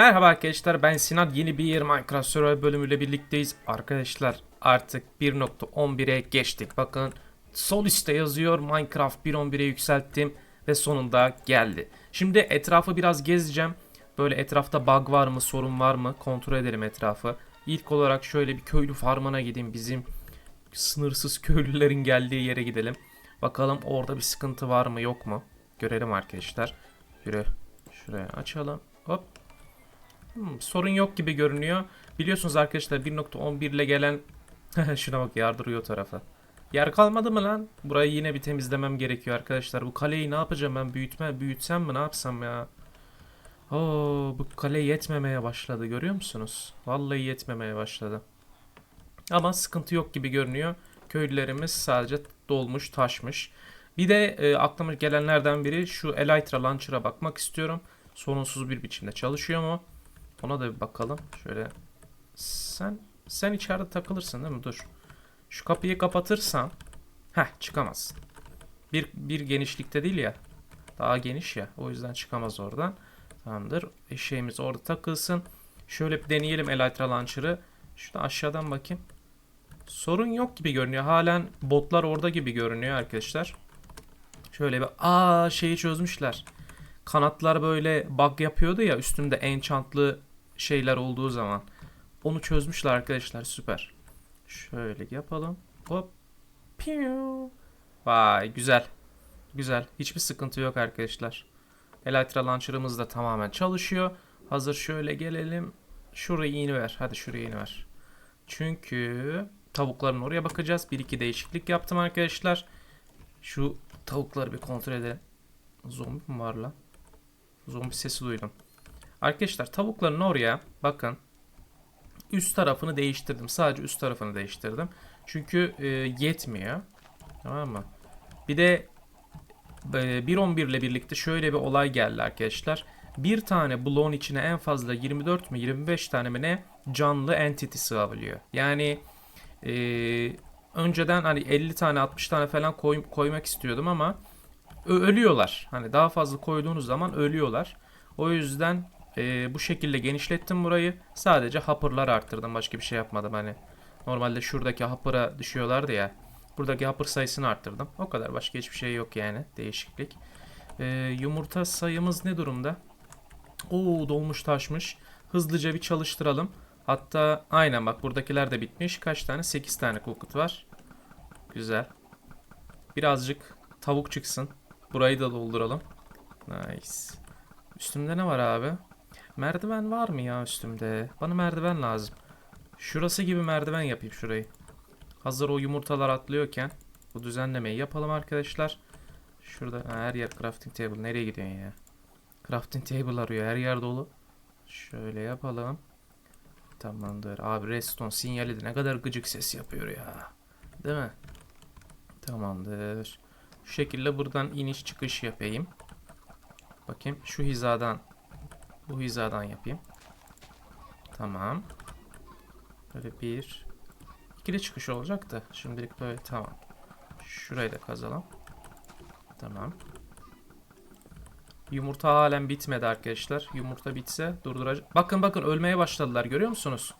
Merhaba arkadaşlar ben Sinan yeni bir Minecraft Survival bölümüyle birlikteyiz. Arkadaşlar artık 1.11'e geçtik. Bakın sol üstte yazıyor Minecraft 1.11'e yükselttim ve sonunda geldi. Şimdi etrafı biraz gezeceğim. Böyle etrafta bug var mı sorun var mı kontrol edelim etrafı. İlk olarak şöyle bir köylü farmına gideyim bizim sınırsız köylülerin geldiği yere gidelim. Bakalım orada bir sıkıntı var mı yok mu? Görelim arkadaşlar. Yürü. Şuraya açalım. Hop. Hmm, sorun yok gibi görünüyor. Biliyorsunuz arkadaşlar 1.11 ile gelen şuna bak yardırıyor tarafa. Yer kalmadı mı lan? Burayı yine bir temizlemem gerekiyor arkadaşlar. Bu kaleyi ne yapacağım ben? Büyütme, büyütsem mi ne yapsam ya? Oo, bu kale yetmemeye başladı görüyor musunuz? Vallahi yetmemeye başladı. Ama sıkıntı yok gibi görünüyor. Köylülerimiz sadece dolmuş, taşmış. Bir de e, aklıma gelenlerden biri şu Elytra Launcher'a bakmak istiyorum. Sorunsuz bir biçimde çalışıyor mu? Ona da bir bakalım. Şöyle sen sen içeride takılırsın değil mi? Dur. Şu kapıyı kapatırsam heh çıkamaz. Bir, bir genişlikte değil ya. Daha geniş ya. O yüzden çıkamaz oradan. Tamamdır. Eşeğimiz orada takılsın. Şöyle bir deneyelim Elytra Launcher'ı. Şuradan aşağıdan bakayım. Sorun yok gibi görünüyor. Halen botlar orada gibi görünüyor arkadaşlar. Şöyle bir aa şeyi çözmüşler. Kanatlar böyle bug yapıyordu ya üstünde enchantlı şeyler olduğu zaman. Onu çözmüşler arkadaşlar süper. Şöyle yapalım. Hop. Piu. Vay güzel. Güzel. Hiçbir sıkıntı yok arkadaşlar. Elytra Launcher'ımız da tamamen çalışıyor. Hazır şöyle gelelim. Şurayı iniver. Hadi şuraya iniver. Çünkü tavukların oraya bakacağız. Bir iki değişiklik yaptım arkadaşlar. Şu tavukları bir kontrol edelim. Zombi mi var lan? Zombi sesi duydum. Arkadaşlar tavukların oraya bakın. Üst tarafını değiştirdim. Sadece üst tarafını değiştirdim. Çünkü e, yetmiyor. Tamam mı? Bir de e, 1.11 ile birlikte şöyle bir olay geldi arkadaşlar. Bir tane bloğun içine en fazla 24 mi 25 tane mi ne canlı entity sığabiliyor. Yani e, önceden hani 50 tane 60 tane falan koy, koymak istiyordum ama ölüyorlar. Hani daha fazla koyduğunuz zaman ölüyorlar. O yüzden e, bu şekilde genişlettim burayı. Sadece hopper'lar arttırdım. Başka bir şey yapmadım hani. Normalde şuradaki hopper'a düşüyorlardı ya. Buradaki hopper sayısını arttırdım. O kadar. Başka hiçbir şey yok yani. Değişiklik. E, yumurta sayımız ne durumda? Oo dolmuş taşmış. Hızlıca bir çalıştıralım. Hatta aynen bak buradakiler de bitmiş. Kaç tane? 8 tane cookut var. Güzel. Birazcık tavuk çıksın. Burayı da dolduralım. Nice. Üstümde ne var abi? Merdiven var mı ya üstümde? Bana merdiven lazım. Şurası gibi merdiven yapayım şurayı. Hazır o yumurtalar atlıyorken bu düzenlemeyi yapalım arkadaşlar. Şurada ha, her yer crafting table. Nereye gidiyorsun ya? Crafting table arıyor. Her yer dolu. Şöyle yapalım. Tamamdır. Abi redstone sinyali de ne kadar gıcık ses yapıyor ya. Değil mi? Tamamdır. Şu şekilde buradan iniş çıkış yapayım. Bakayım şu hizadan bu hizadan yapayım. Tamam. Böyle bir ikili çıkış olacak da şimdilik böyle tamam. Şurayı da kazalım. Tamam. Yumurta halen bitmedi arkadaşlar. Yumurta bitse durduracak. Bakın bakın ölmeye başladılar görüyor musunuz?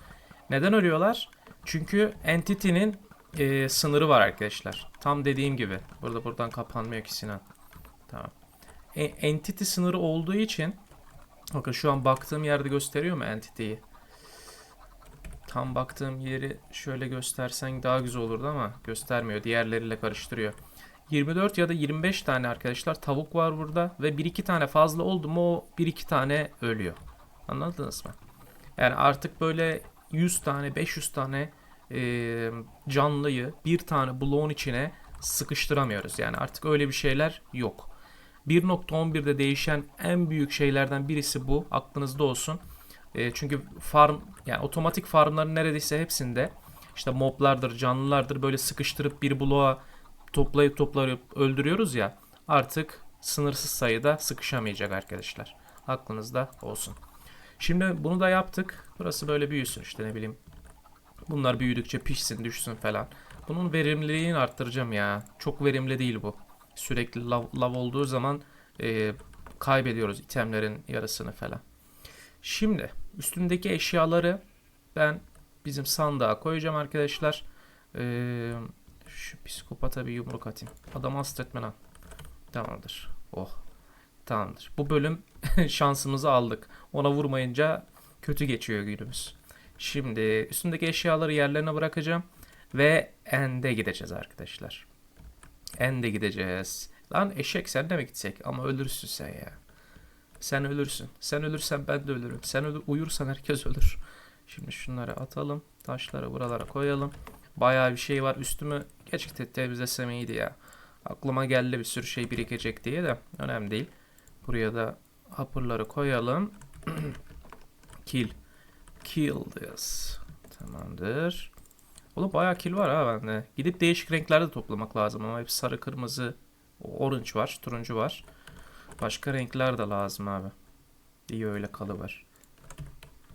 Neden ölüyorlar? Çünkü entity'nin e, sınırı var arkadaşlar. Tam dediğim gibi. Burada buradan kapanmıyor ki Sinan. Tamam. E, entity sınırı olduğu için bakın şu an baktığım yerde gösteriyor mu entity'yi? Tam baktığım yeri şöyle göstersen daha güzel olurdu ama göstermiyor. Diğerleriyle karıştırıyor. 24 ya da 25 tane arkadaşlar tavuk var burada ve 1-2 tane fazla oldu mu o 1-2 tane ölüyor. Anladınız mı? Yani artık böyle 100 tane 500 tane e, canlıyı bir tane bloğun içine sıkıştıramıyoruz. Yani artık öyle bir şeyler yok. 1.11'de değişen en büyük şeylerden birisi bu. Aklınızda olsun. E, çünkü farm yani otomatik farmların neredeyse hepsinde işte moblardır, canlılardır böyle sıkıştırıp bir bloğa toplayıp toplayıp öldürüyoruz ya artık sınırsız sayıda sıkışamayacak arkadaşlar. Aklınızda olsun. Şimdi bunu da yaptık. Burası böyle büyüsün işte ne bileyim. Bunlar büyüdükçe pişsin düşsün falan. Bunun verimliliğini arttıracağım ya. Çok verimli değil bu. Sürekli lav, lav olduğu zaman e, kaybediyoruz itemlerin yarısını falan. Şimdi üstündeki eşyaları ben bizim sandığa koyacağım arkadaşlar. Ee, şu psikopata bir yumruk atayım. Adam hasta etme lan. Tamamdır. Oh. Tamamdır. Bu bölüm şansımızı aldık. Ona vurmayınca kötü geçiyor günümüz. Şimdi üstündeki eşyaları yerlerine bırakacağım. Ve End'e gideceğiz arkadaşlar. End'e gideceğiz. Lan eşek sen de mi gitsek? Ama ölürsün sen ya. Sen ölürsün. Sen ölürsen ben de ölürüm. Sen ölür, uyursan herkes ölür. Şimdi şunları atalım. Taşları buralara koyalım. Bayağı bir şey var. Üstümü gerçekten temizlesem iyiydi ya. Aklıma geldi bir sürü şey birikecek diye de. Önemli değil. Buraya da hapırları koyalım. Kill. Kill this. Tamamdır. Oğlum bayağı kill var ha bende. Gidip değişik renklerde toplamak lazım ama hep sarı, kırmızı, orange var, turuncu var. Başka renkler de lazım abi. İyi öyle kalıver.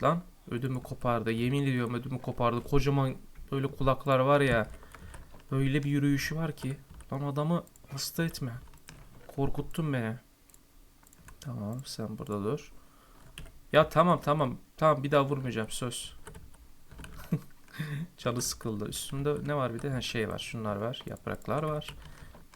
Lan ödümü kopardı. Yemin ediyorum ödümü kopardı. Kocaman böyle kulaklar var ya. Öyle bir yürüyüşü var ki. Lan adamı hasta etme. Korkuttun beni. Tamam sen burada dur. Ya tamam tamam. Tamam bir daha vurmayacağım söz. Canı sıkıldı. Üstünde ne var bir de? Ha, şey var. Şunlar var. Yapraklar var.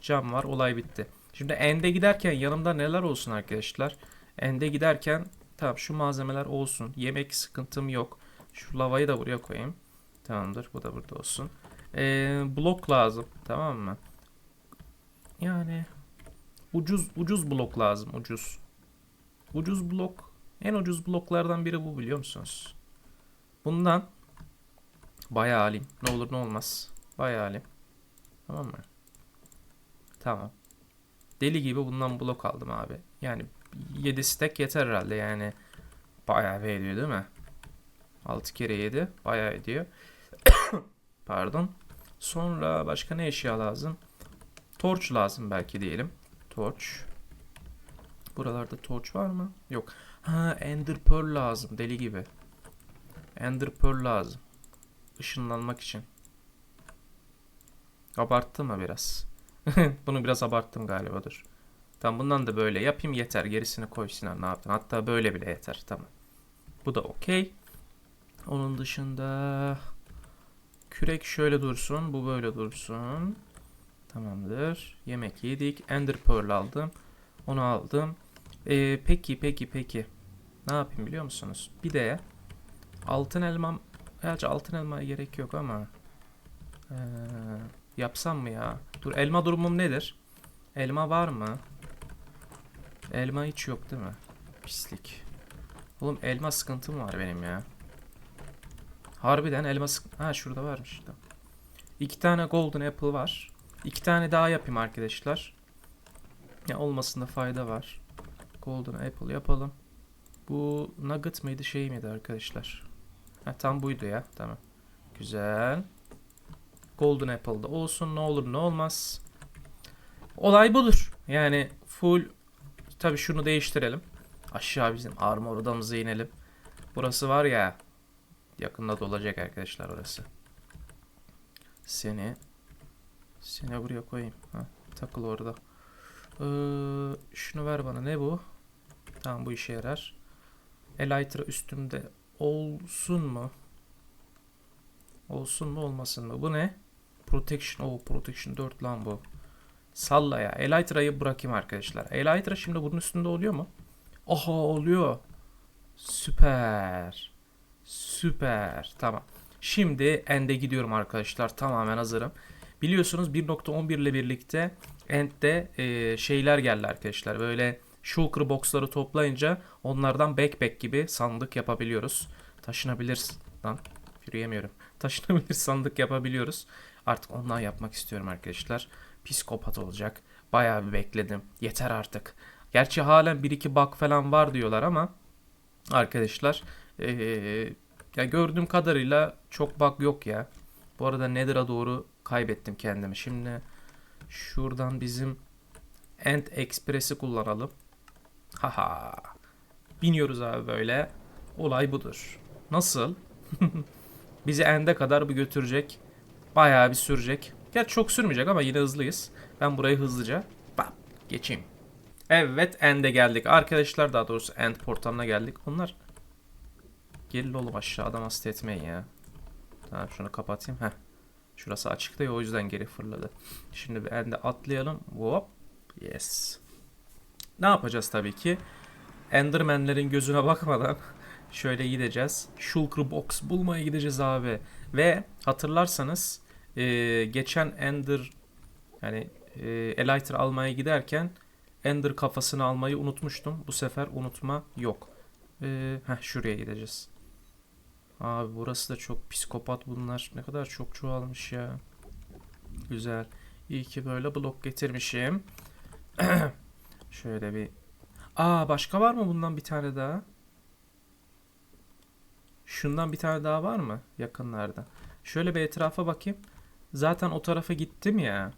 Cam var. Olay bitti. Şimdi ende giderken yanımda neler olsun arkadaşlar? Ende giderken tamam şu malzemeler olsun. Yemek sıkıntım yok. Şu lavayı da buraya koyayım. Tamamdır. Bu da burada olsun. Ee, blok lazım. Tamam mı? Yani ucuz ucuz blok lazım. Ucuz. Ucuz blok. En ucuz bloklardan biri bu biliyor musunuz? Bundan bayağı alayım. Ne olur ne olmaz. Bayağı alayım. Tamam mı? Tamam. Deli gibi bundan blok aldım abi. Yani 7 stack yeter herhalde yani. Bayağı bir ediyor değil mi? 6 kere 7 bayağı ediyor. Pardon. Sonra başka ne eşya lazım? Torch lazım belki diyelim. Torch. Buralarda torch var mı? Yok. Ha Ender Pearl lazım deli gibi. Ender Pearl lazım. Işınlanmak için. Abarttım mı biraz? Bunu biraz abarttım galiba dur. Tamam bundan da böyle yapayım yeter. Gerisini koy ne yaptın? Hatta böyle bile yeter. Tamam. Bu da okey. Onun dışında kürek şöyle dursun. Bu böyle dursun. Tamamdır. Yemek yedik. Ender Pearl aldım. Onu aldım. Ee, peki peki peki. Ne yapayım biliyor musunuz? Bir de altın elmam Gerçi altın elmaya gerek yok ama ee, yapsam mı ya? Dur elma durumum nedir? Elma var mı? Elma hiç yok değil mi? Pislik. Oğlum elma sıkıntım var benim ya. Harbiden elma sık... Ha şurada varmış işte. İki tane golden apple var. İki tane daha yapayım arkadaşlar. Ya olmasında fayda var. Golden apple yapalım. Bu nugget mıydı şey miydi arkadaşlar? Ha, tam buydu ya. Tamam. Güzel. Golden Apple'da olsun. Ne olur ne olmaz. Olay budur. Yani full tabi şunu değiştirelim. Aşağı bizim armor odamıza inelim. Burası var ya yakında dolacak arkadaşlar orası. Seni seni buraya koyayım. Ha, takıl orada. Ee, şunu ver bana. Ne bu? Tamam bu işe yarar. Elytra üstümde olsun mu? Olsun mu olmasın mı? Bu ne? Protection. Oh Protection 4 lan bu. Salla ya. Elytra'yı bırakayım arkadaşlar. Elytra şimdi bunun üstünde oluyor mu? Aha oluyor. Süper. Süper. Tamam. Şimdi End'e gidiyorum arkadaşlar. Tamamen hazırım. Biliyorsunuz 1.11 ile birlikte End'de e, şeyler geldi arkadaşlar. Böyle shulker boxları toplayınca onlardan backpack gibi sandık yapabiliyoruz. Taşınabilir lan yürüyemiyorum. Taşınabilir sandık yapabiliyoruz. Artık ondan yapmak istiyorum arkadaşlar. Psikopat olacak. Bayağı bir bekledim. Yeter artık. Gerçi halen 1-2 bug falan var diyorlar ama arkadaşlar ee, ya gördüğüm kadarıyla çok bug yok ya. Bu arada Nether'a doğru kaybettim kendimi. Şimdi şuradan bizim End Express'i kullanalım. Haha. Biniyoruz abi böyle. Olay budur. Nasıl? Bizi ende kadar bu götürecek. Bayağı bir sürecek. Gerçi çok sürmeyecek ama yine hızlıyız. Ben burayı hızlıca bam, geçeyim. Evet ende geldik. Arkadaşlar daha doğrusu end portalına geldik. Onlar Gelin oğlum aşağıdan hasta etmeyin ya. Tamam şunu kapatayım. Heh. Şurası açıktı ya o yüzden geri fırladı. Şimdi bir ende atlayalım. Hop. Yes. Ne yapacağız tabii ki? Enderman'lerin gözüne bakmadan şöyle gideceğiz. Shulker Box bulmaya gideceğiz abi. Ve hatırlarsanız e, geçen Ender yani e, Elytra almaya giderken Ender kafasını almayı unutmuştum. Bu sefer unutma yok. E, heh, şuraya gideceğiz. Abi burası da çok psikopat bunlar. Ne kadar çok çoğalmış ya. Güzel. İyi ki böyle blok getirmişim. Şöyle bir... Aa başka var mı bundan bir tane daha? Şundan bir tane daha var mı yakınlarda? Şöyle bir etrafa bakayım. Zaten o tarafa gittim ya.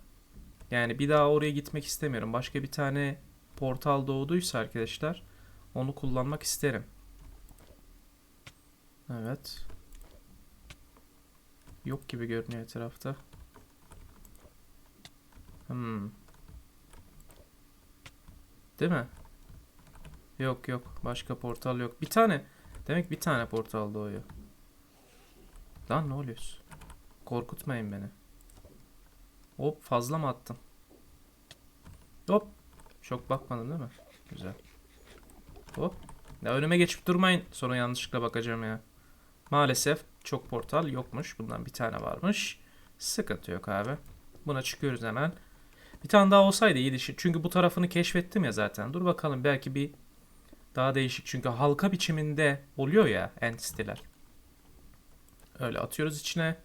Yani bir daha oraya gitmek istemiyorum. Başka bir tane portal doğduysa arkadaşlar onu kullanmak isterim. Evet. Yok gibi görünüyor etrafta. Hmm. Değil mi? Yok yok. Başka portal yok. Bir tane. Demek bir tane portal doğuyor. Lan ne oluyorsun? Korkutmayın beni. Hop fazla mı attım? Hop. Çok bakmadın değil mi? Güzel. Hop. Ya önüme geçip durmayın. Sonra yanlışlıkla bakacağım ya. Maalesef çok portal yokmuş. Bundan bir tane varmış. Sıkıntı yok abi. Buna çıkıyoruz hemen. Bir tane daha olsaydı iyiydi. Çünkü bu tarafını keşfettim ya zaten. Dur bakalım belki bir daha değişik. Çünkü halka biçiminde oluyor ya entity'ler. Öyle atıyoruz içine.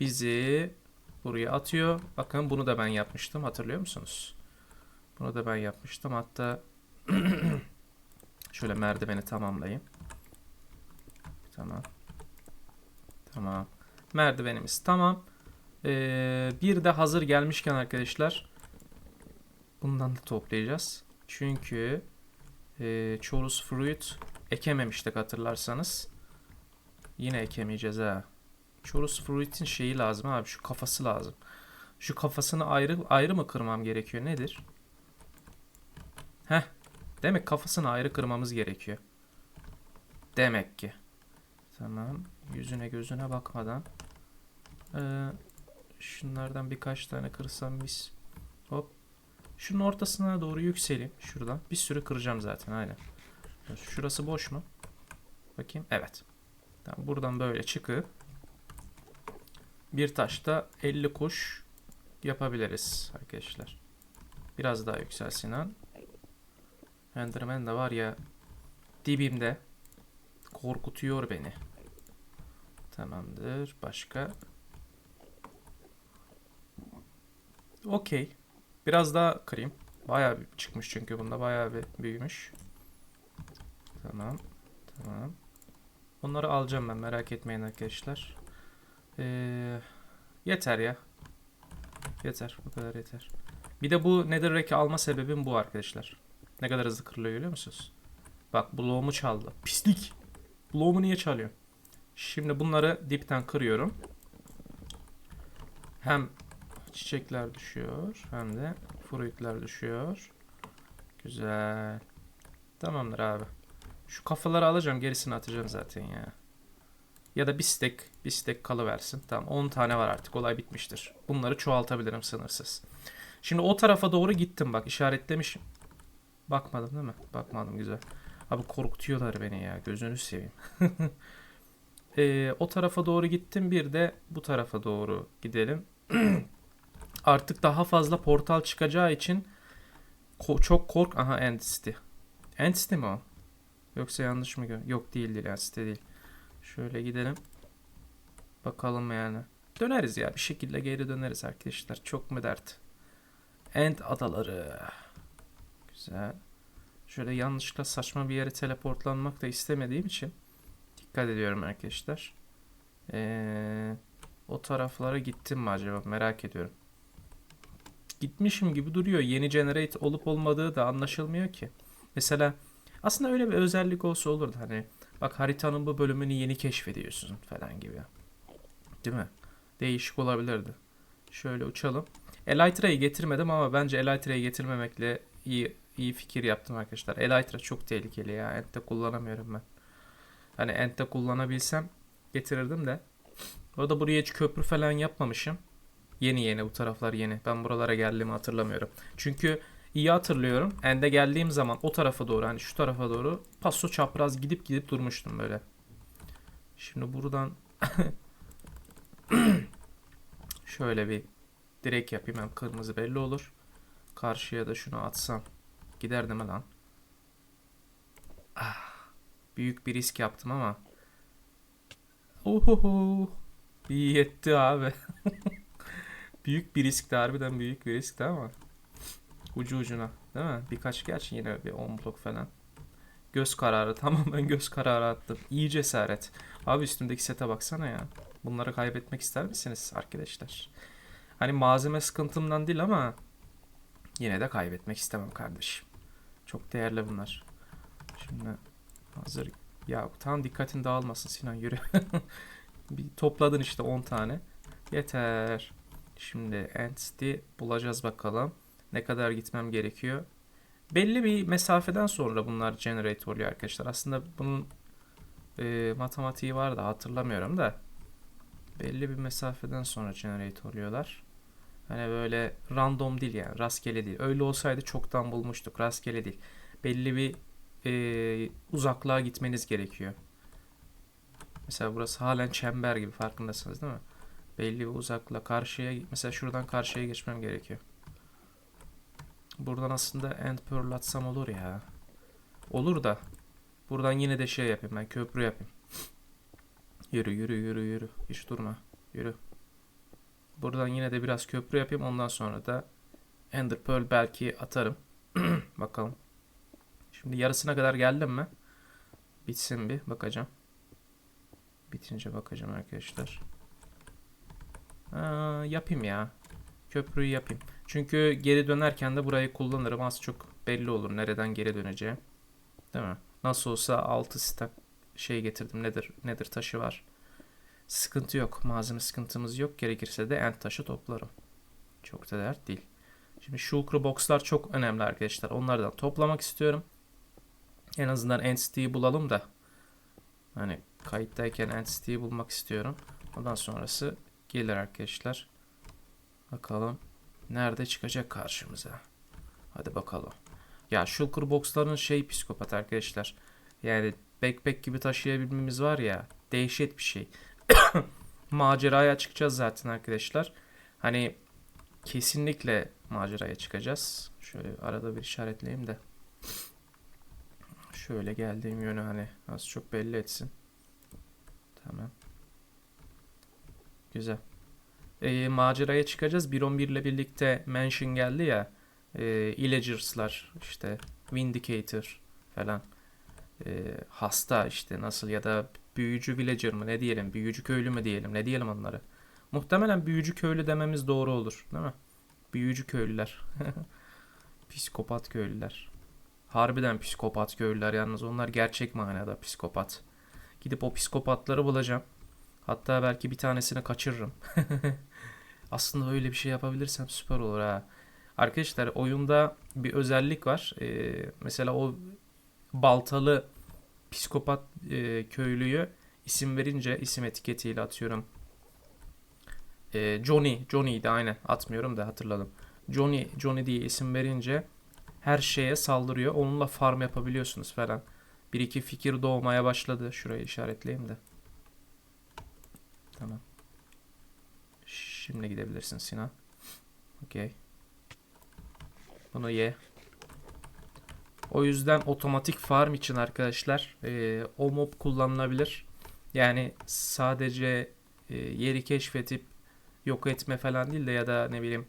Bizi buraya atıyor. Bakın bunu da ben yapmıştım. Hatırlıyor musunuz? Bunu da ben yapmıştım. Hatta şöyle merdiveni tamamlayayım. Tamam. Tamam. Merdivenimiz tamam. Ee, bir de hazır gelmişken arkadaşlar bundan da toplayacağız. Çünkü e, Chorus Fruit ekememiştik hatırlarsanız. Yine ekemeyeceğiz ha. Chorus Fruit'in şeyi lazım abi. Şu kafası lazım. Şu kafasını ayrı ayrı mı kırmam gerekiyor? Nedir? Heh. Demek kafasını ayrı kırmamız gerekiyor. Demek ki. Tamam. Yüzüne gözüne bakmadan. Ee, şunlardan birkaç tane kırsam biz. Hop. Şunun ortasına doğru yükseleyim. Şuradan. Bir sürü kıracağım zaten. Aynen. Şurası boş mu? Bakayım. Evet. Tamam, buradan böyle çıkıp bir taşta 50 kuş yapabiliriz arkadaşlar. Biraz daha yüksel Sinan. Enderman de var ya dibimde korkutuyor beni. Tamamdır. Başka? Okey. Biraz daha kırayım. Bayağı bir çıkmış çünkü bunda bayağı bir büyümüş. Tamam. Tamam. Onları alacağım ben merak etmeyin arkadaşlar. Ee, yeter ya. Yeter. Bu kadar yeter. Bir de bu Netherrack'i alma sebebim bu arkadaşlar. Ne kadar hızlı kırılıyor görüyor musunuz? Bak bloğumu çaldı. Pislik. Bloğumu niye çalıyor? Şimdi bunları dipten kırıyorum. Hem çiçekler düşüyor hem de fruitler düşüyor. Güzel. Tamamdır abi. Şu kafaları alacağım gerisini atacağım zaten ya. Ya da bir stack, bir stack kalıversin. Tamam 10 tane var artık olay bitmiştir. Bunları çoğaltabilirim sınırsız. Şimdi o tarafa doğru gittim bak işaretlemişim. Bakmadım değil mi? Bakmadım güzel. Abi korkutuyorlar beni ya gözünü seveyim. Ee, o tarafa doğru gittim bir de bu tarafa doğru gidelim. Artık daha fazla portal çıkacağı için ko- çok kork... Aha Entity. Entity mi o? Yoksa yanlış mı? Yok değil değil Entity değil. Şöyle gidelim. Bakalım yani. Döneriz ya bir şekilde geri döneriz arkadaşlar. Çok mu dert? End adaları. Güzel. Şöyle yanlışlıkla saçma bir yere teleportlanmak da istemediğim için dikkat ediyorum arkadaşlar. Ee, o taraflara gittim mi acaba merak ediyorum. Gitmişim gibi duruyor. Yeni generate olup olmadığı da anlaşılmıyor ki. Mesela aslında öyle bir özellik olsa olurdu. Hani bak haritanın bu bölümünü yeni keşfediyorsun falan gibi. Değil mi? Değişik olabilirdi. Şöyle uçalım. Elytra'yı getirmedim ama bence Elytra'yı getirmemekle iyi iyi fikir yaptım arkadaşlar. Elytra çok tehlikeli ya. Ente kullanamıyorum ben. Hani Ent'te kullanabilsem getirirdim de. O da buraya hiç köprü falan yapmamışım. Yeni yeni bu taraflar yeni. Ben buralara geldiğimi hatırlamıyorum. Çünkü iyi hatırlıyorum. End'e geldiğim zaman o tarafa doğru hani şu tarafa doğru paso çapraz gidip gidip durmuştum böyle. Şimdi buradan şöyle bir direk yapayım hem kırmızı belli olur. Karşıya da şunu atsam gider değil mi lan? Ah, büyük bir risk yaptım ama. Ohoho. İyi yetti abi. büyük bir riskti harbiden büyük bir riskti ama. Ucu ucuna değil mi? Birkaç gerçi yine bir 10 blok falan. Göz kararı tamamen göz kararı attım. İyi cesaret. Abi üstümdeki sete baksana ya. Bunları kaybetmek ister misiniz arkadaşlar? Hani malzeme sıkıntımdan değil ama yine de kaybetmek istemem kardeşim. Çok değerli bunlar. Şimdi hazır. Ya tam dikkatin dağılmasın Sinan yürü. bir topladın işte 10 tane. Yeter. Şimdi entity bulacağız bakalım. Ne kadar gitmem gerekiyor. Belli bir mesafeden sonra bunlar generate oluyor arkadaşlar. Aslında bunun e, matematiği var da hatırlamıyorum da. Belli bir mesafeden sonra generate oluyorlar. Hani böyle random değil yani rastgele değil. Öyle olsaydı çoktan bulmuştuk. Rastgele değil. Belli bir e, uzaklığa gitmeniz gerekiyor. Mesela burası halen çember gibi farkındasınız değil mi? Belli bir uzaklığa karşıya mesela şuradan karşıya geçmem gerekiyor. Buradan aslında end pearl atsam olur ya. Olur da buradan yine de şey yapayım ben köprü yapayım. Yürü yürü yürü yürü. Hiç durma. Yürü. Buradan yine de biraz köprü yapayım. Ondan sonra da Ender Pearl belki atarım. Bakalım. Şimdi yarısına kadar geldim mi? Bitsin bir bakacağım. Bitince bakacağım arkadaşlar. Aa, yapayım ya. Köprüyü yapayım. Çünkü geri dönerken de burayı kullanırım. Az çok belli olur nereden geri döneceğim. Değil mi? Nasıl olsa 6 stack şey getirdim. Nedir nedir taşı var. Sıkıntı yok. Malzeme sıkıntımız yok. Gerekirse de end taşı toplarım. Çok da dert değil. Şimdi shulker box'lar çok önemli arkadaşlar. Onlardan toplamak istiyorum. En azından entity'yi bulalım da. Hani kayıttayken entity'yi bulmak istiyorum. Ondan sonrası gelir arkadaşlar. Bakalım nerede çıkacak karşımıza. Hadi bakalım. Ya shulker box'ların şey psikopat arkadaşlar. Yani backpack gibi taşıyabilmemiz var ya. Dehşet bir şey. maceraya çıkacağız zaten arkadaşlar. Hani kesinlikle maceraya çıkacağız. Şöyle arada bir işaretleyeyim de. Şöyle geldiğim yönü hani az çok belli etsin. Tamam. Güzel. E, maceraya çıkacağız. 1.11 ile birlikte mention geldi ya. E, Illagers'lar işte Vindicator falan. E, hasta işte nasıl ya da büyücü villager mı ne diyelim büyücü köylü mü diyelim ne diyelim onları. Muhtemelen büyücü köylü dememiz doğru olur değil mi? Büyücü köylüler. psikopat köylüler. Harbiden psikopat köylüler yalnız onlar gerçek manada psikopat. Gidip o psikopatları bulacağım. Hatta belki bir tanesini kaçırırım. Aslında öyle bir şey yapabilirsem süper olur ha. Arkadaşlar oyunda bir özellik var. Ee, mesela o baltalı psikopat e, köylüyü isim verince isim etiketiyle atıyorum. E, Johnny, Johnny'ydi aynen atmıyorum da hatırladım. Johnny, Johnny diye isim verince her şeye saldırıyor. Onunla farm yapabiliyorsunuz falan. Bir iki fikir doğmaya başladı. Şurayı işaretleyeyim de. Tamam. Şimdi gidebilirsin Sinan. Okey. Bunu ye. O yüzden otomatik farm için arkadaşlar e, o mob kullanılabilir. Yani sadece e, yeri keşfedip yok etme falan değil de ya da ne bileyim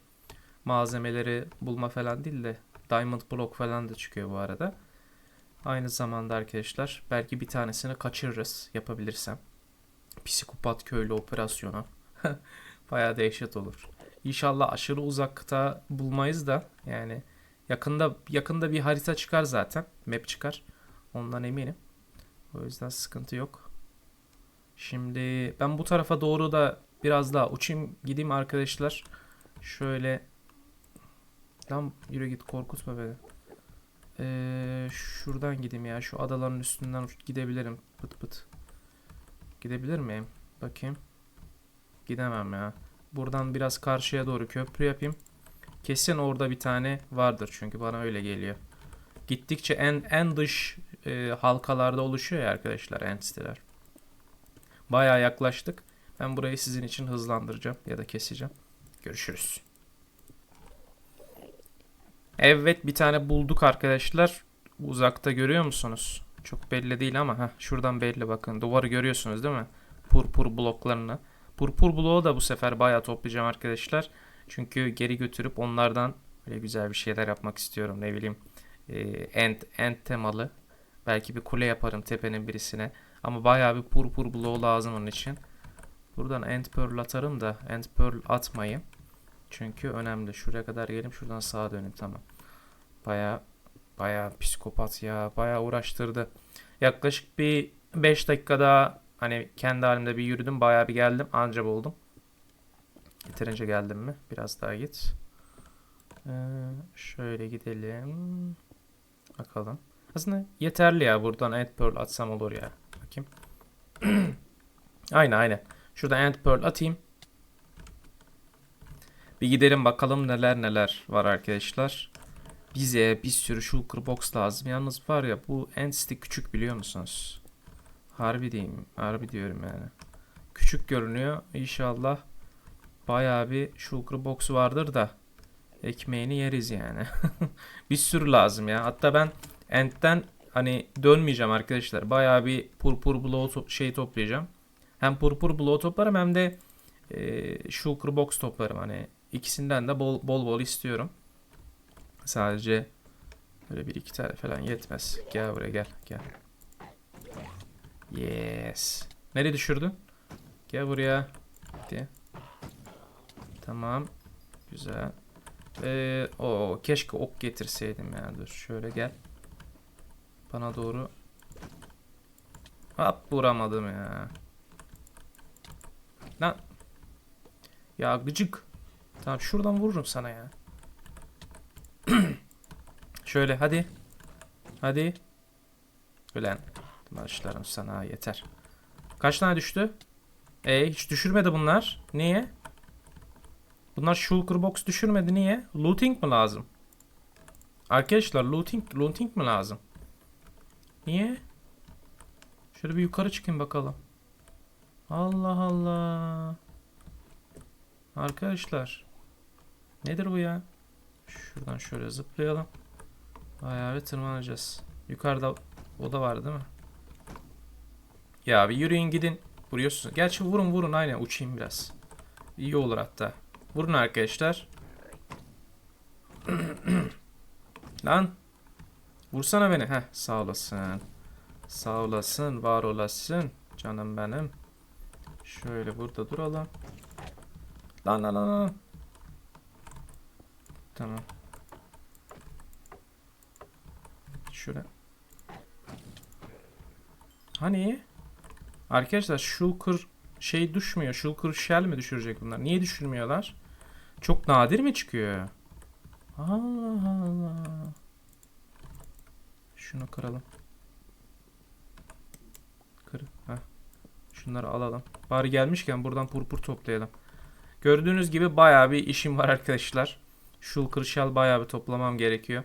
malzemeleri bulma falan değil de diamond block falan da çıkıyor bu arada. Aynı zamanda arkadaşlar belki bir tanesini kaçırırız yapabilirsem. Psikopat köylü operasyonu. Bayağı dehşet olur. İnşallah aşırı uzakta bulmayız da yani Yakında yakında bir harita çıkar zaten. Map çıkar. Ondan eminim. O yüzden sıkıntı yok. Şimdi ben bu tarafa doğru da biraz daha uçayım gideyim arkadaşlar. Şöyle Lan yürü git korkutma beni. Ee, şuradan gideyim ya. Şu adaların üstünden gidebilirim. Pıt pıt. Gidebilir miyim? Bakayım. Gidemem ya. Buradan biraz karşıya doğru köprü yapayım. Kesin orada bir tane vardır çünkü bana öyle geliyor. Gittikçe en en dış e, halkalarda oluşuyor ya arkadaşlar entiteler. Bayağı yaklaştık. Ben burayı sizin için hızlandıracağım ya da keseceğim. Görüşürüz. Evet bir tane bulduk arkadaşlar. Uzakta görüyor musunuz? Çok belli değil ama heh, şuradan belli bakın. Duvarı görüyorsunuz değil mi? Purpur bloklarını. Purpur bloğu da bu sefer bayağı toplayacağım arkadaşlar. Çünkü geri götürüp onlardan böyle güzel bir şeyler yapmak istiyorum. Ne bileyim end, end temalı. Belki bir kule yaparım tepenin birisine. Ama bayağı bir purpur bloğu lazım onun için. Buradan end pearl atarım da end pearl atmayayım. Çünkü önemli. Şuraya kadar gelip şuradan sağa döneyim tamam. Bayağı bayağı psikopat ya. Bayağı uğraştırdı. Yaklaşık bir 5 dakika daha hani kendi halimde bir yürüdüm. Bayağı bir geldim. Anca buldum. Yeterince geldim mi? Biraz daha git. Ee, şöyle gidelim. Bakalım. Aslında yeterli ya. Buradan end pearl atsam olur ya. Bakayım. aynen aynen. Şurada end pearl atayım. Bir gidelim bakalım neler neler var arkadaşlar. Bize bir sürü shulker box lazım. Yalnız var ya bu entity küçük biliyor musunuz? Harbi diyeyim. Harbi diyorum yani. Küçük görünüyor. İnşallah bayağı bir shulker box vardır da ekmeğini yeriz yani. bir sürü lazım ya. Hatta ben end'den hani dönmeyeceğim arkadaşlar. Bayağı bir purpur bloğu to- şey toplayacağım. Hem purpur bloğu toplarım hem de e, shulker box toplarım. Hani ikisinden de bol bol, bol istiyorum. Sadece böyle bir iki tane falan yetmez. Gel buraya gel gel. Yes. Nereye düşürdün? Gel buraya. Gitti. Tamam. Güzel. Ee, o keşke ok getirseydim ya. Dur şöyle gel. Bana doğru. Hop vuramadım ya. Lan. Ya gıcık. Tamam şuradan vururum sana ya. Şöyle hadi. Hadi. Ulan. Başlarım sana yeter. Kaç tane düştü? E hiç düşürmedi bunlar. Niye? Bunlar shulker box düşürmedi niye? Looting mi lazım? Arkadaşlar looting looting mi lazım? Niye? Şöyle bir yukarı çıkayım bakalım. Allah Allah. Arkadaşlar. Nedir bu ya? Şuradan şöyle zıplayalım. Bayağı bir tırmanacağız. Yukarıda oda var değil mi? Ya bir yürüyün gidin. Vuruyorsunuz. Gerçi vurun vurun aynen uçayım biraz. İyi olur hatta. Vurun arkadaşlar. Lan. Vursana beni. Heh sağ olasın. Sağ olasın. Var olasın. Canım benim. Şöyle burada duralım. Lan lan lan lan. Tamam. Şöyle. Hani? Arkadaşlar shulker şey düşmüyor. Shulker shell mi düşürecek bunlar? Niye düşürmüyorlar? Çok nadir mi çıkıyor? Allah Allah. Şunu kıralım. Kır. Heh. Şunları alalım. Bari gelmişken buradan purpur toplayalım. Gördüğünüz gibi bayağı bir işim var arkadaşlar. Shulker shell bayağı bir toplamam gerekiyor.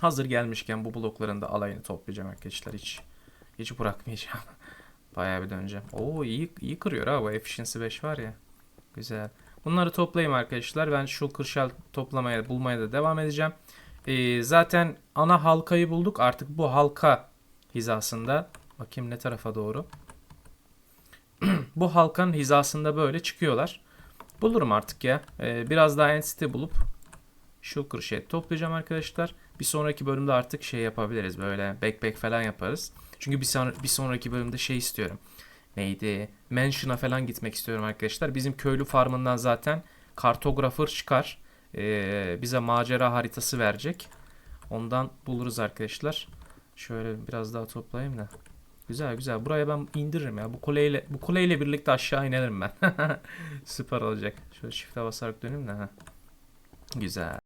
Hazır gelmişken bu blokların da alayını toplayacağım arkadaşlar. Hiç hiç bırakmayacağım. Bayağı bir döneceğim. Oo iyi iyi kırıyor ha bu efficiency 5 var ya. Güzel. Bunları toplayayım arkadaşlar. Ben şu kırşal toplamaya bulmaya da devam edeceğim. Ee, zaten ana halkayı bulduk. Artık bu halka hizasında bakayım ne tarafa doğru. bu halkanın hizasında böyle çıkıyorlar. Bulurum artık ya. Ee, biraz daha entity bulup şu kırşet toplayacağım arkadaşlar. Bir sonraki bölümde artık şey yapabiliriz. Böyle backpack falan yaparız. Çünkü bir, son, bir sonraki bölümde şey istiyorum. Neydi? Mansion'a falan gitmek istiyorum arkadaşlar. Bizim köylü farmından zaten kartografer çıkar. Ee, bize macera haritası verecek. Ondan buluruz arkadaşlar. Şöyle biraz daha toplayayım da. Güzel güzel. Buraya ben indiririm ya. Bu kuleyle bu kuleyle birlikte aşağı inerim ben. Süper olacak. Şöyle shift'e basarak döneyim de. Güzel.